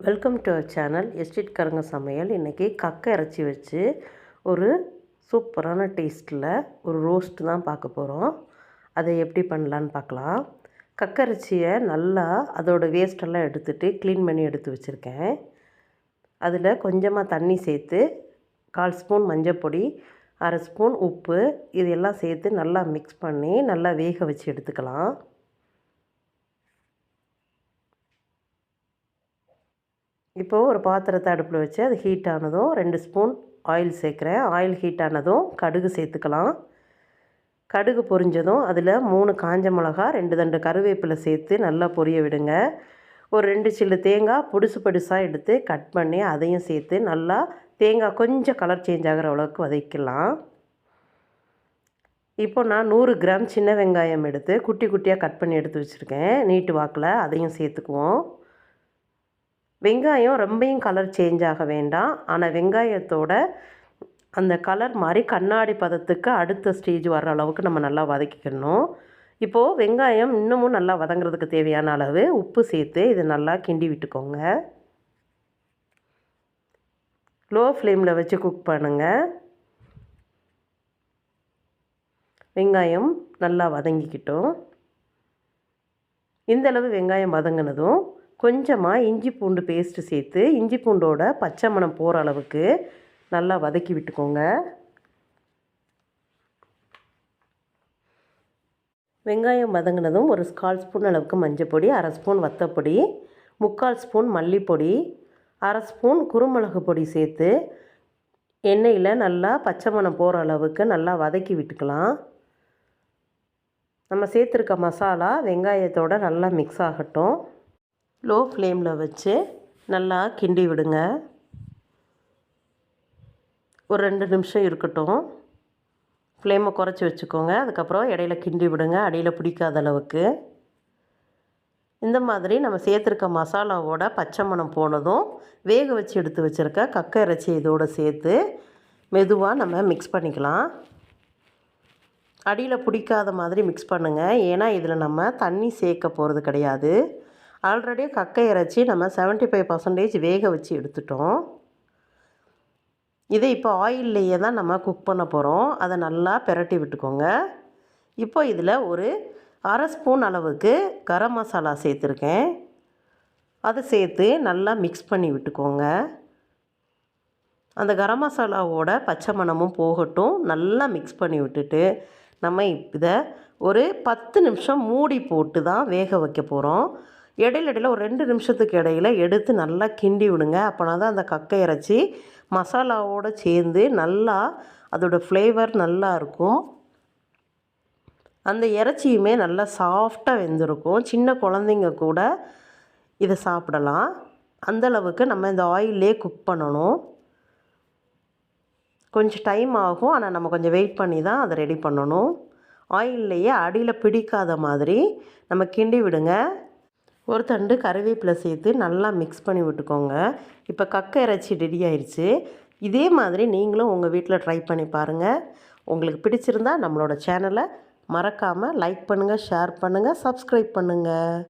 Welcome to our channel estate கருங்க சமையல் இன்றைக்கி கக்கை இறைச்சி வச்சு ஒரு சூப்பரான டேஸ்ட்டில் ஒரு ரோஸ்ட் தான் பார்க்க போகிறோம் அதை எப்படி பண்ணலான்னு பார்க்கலாம். கக்கரிச்சியை நல்லா அதோடய வேஸ்டெல்லாம் எடுத்துகிட்டு க்ளீன் பண்ணி எடுத்து வச்சுருக்கேன். அதில் கொஞ்சமாக தண்ணி சேர்த்து கால் ஸ்பூன் மஞ்சப்பொடி அரை ஸ்பூன் உப்பு இது எல்லாம் சேர்த்து நல்லா மிக்ஸ் பண்ணி நல்லா வேக வச்சு எடுத்துக்கலாம். இப்போது ஒரு பாத்திரத்தை அடுப்பில் வச்சு அது ஹீட் ஆனதும் ரெண்டு ஸ்பூன் ஆயில் சேர்க்குறேன். ஆயில் ஹீட் ஆனதும் கடுகு சேர்த்துக்கலாம். கடுகு பொரிஞ்சதும் அதில் மூணு காஞ்ச மிளகா ரெண்டு தண்டு கருவேப்பிலை சேர்த்து நல்லா பொரிய விடுங்க. ஒரு ரெண்டு சில்லு தேங்காய் புடுசு புடுசாக எடுத்து கட் பண்ணி அதையும் சேர்த்து நல்லா தேங்காய் கொஞ்சம் கலர் சேஞ்ச் ஆகிற அளவுக்கு வதக்கலாம் இப்போ நான் நூறு கிராம் சின்ன வெங்காயம் எடுத்து குட்டி குட்டியாக கட் பண்ணி எடுத்து வச்சுருக்கேன். நீட்டு வாக்கில் அதையும் சேர்த்துக்குவோம். வெங்காயம் ரொம்பையும் கலர் சேஞ்ச் ஆக வேண்டாம். ஆனால் வெங்காயத்தோட அந்த கலர் மாதிரி கண்ணாடி பதத்துக்கு அடுத்த ஸ்டேஜ் வர்ற அளவுக்கு நம்ம நல்லா வதக்கிக்கணும். இப்போது வெங்காயம் இன்னமும் நல்லா வதங்குறதுக்கு தேவையான அளவு உப்பு சேர்த்து இதை நல்லா கிண்டி விட்டுக்கோங்க. லோ ஃப்ளேமில் வச்சு குக் பண்ணுங்கள் வெங்காயம் நல்லா வதங்கிக்கிட்டோம். இந்தளவு வெங்காயம் வதங்கினதும் கொஞ்சமாக இஞ்சி பூண்டு பேஸ்ட்டு சேர்த்து இஞ்சி பூண்டோட பச்சை மணம் போகிற அளவுக்கு நல்லா வதக்கி விட்டுக்கோங்க. வெங்காயம் வதங்கினதும் ஒரு கால் ஸ்பூன் அளவுக்கு மஞ்சப்பொடி அரை ஸ்பூன் வத்தப்பொடி முக்கால் ஸ்பூன் மல்லிப்பொடி அரை ஸ்பூன் குருமிளகு பொடி சேர்த்து எண்ணெயில் நல்லா பச்சை மணம் போகிற அளவுக்கு நல்லா வதக்கி விட்டுக்கலாம். நம்ம சேர்த்துருக்க மசாலா வெங்காயத்தோடு நல்லா மிக்ஸ் ஆகட்டும். லோ ஃப்ளேமில் வச்சு நல்லா கிண்டி விடுங்க. ஒரு ரெண்டு நிமிஷம் இருக்கட்டும். ஃப்ளேமை குறைச்சி வச்சுக்கோங்க. அதுக்கப்புறம் இடையில கிண்டி விடுங்க. அடியில் பிடிக்காத அளவுக்கு. இந்த மாதிரி நம்ம சேர்த்துருக்க மசாலாவோட பச்சை மணம் போனதும் வேக வச்சு எடுத்து வச்சுருக்க கக்கை இறைச்சி இதோடு சேர்த்து மெதுவாக நம்ம மிக்ஸ் பண்ணிக்கலாம். அடியில் பிடிக்காத மாதிரி மிக்ஸ் பண்ணுங்கள் ஏன்னா இதில் நம்ம தண்ணி சேர்க்க போகிறது கிடையாது. ஆல்ரெடி கக்கை இறைச்சி நம்ம செவன்ட்டி ஃபைவ் பர்சன்டேஜ் வேக வச்சு எடுத்துட்டோம். இதை இப்போ ஆயில்லையே தான் நம்ம குக் பண்ண போகிறோம் அதை நல்லா பெரட்டி விட்டுக்கோங்க. இப்போ இதில் ஒரு அரை ஸ்பூன் அளவுக்கு கரம் மசாலா சேர்த்துருக்கேன். அதை சேர்த்து நல்லா மிக்ஸ் பண்ணி விட்டுக்கோங்க. அந்த கரம் மசாலாவோட பச்சை மணமும் போகட்டும். நல்லா மிக்ஸ் பண்ணி விட்டுட்டு நம்ம இதை ஒரு பத்து நிமிஷம் மூடி போட்டு தான் வேக வைக்க போகிறோம் இடையில இடையில ஒரு ரெண்டு நிமிஷத்துக்கு இடையில எடுத்து நல்லா கிண்டி விடுங்க. அப்போனா தான் அந்த கக்கை இறைச்சி மசாலாவோடு சேர்ந்து நல்லா அதோடய ஃப்ளேவர் நல்லா இருக்கும். அந்த இறைச்சியுமே நல்லா சாஃப்டாக வெந்திருக்கும். சின்ன குழந்தைங்க கூட இதை சாப்பிடலாம். அந்தளவுக்கு நம்ம இந்த ஆயிலே குக் பண்ணணும். கொஞ்சம் டைம் ஆகும். ஆனால் நம்ம கொஞ்சம் வெயிட் பண்ணி தான் அதை ரெடி பண்ணணும். ஆயில்லையே அடியில் பிடிக்காத மாதிரி நம்ம கிண்டி விடுங்க. ஒரு தண்டு கருவேப்பிலை சேர்த்து நல்லா மிக்ஸ் பண்ணி விட்டுக்கோங்க. இப்போ கக்க இறைச்சி ரெடி ஆயிடுச்சு இதே மாதிரி நீங்களும் உங்கள் வீட்டில் ட்ரை பண்ணி பாருங்கள் உங்களுக்கு பிடிச்சிருந்தா நம்மளோட சேனலை மறக்காமல் லைக் பண்ணுங்கள் ஷேர் பண்ணுங்கள் சப்ஸ்கிரைப் பண்ணுங்கள்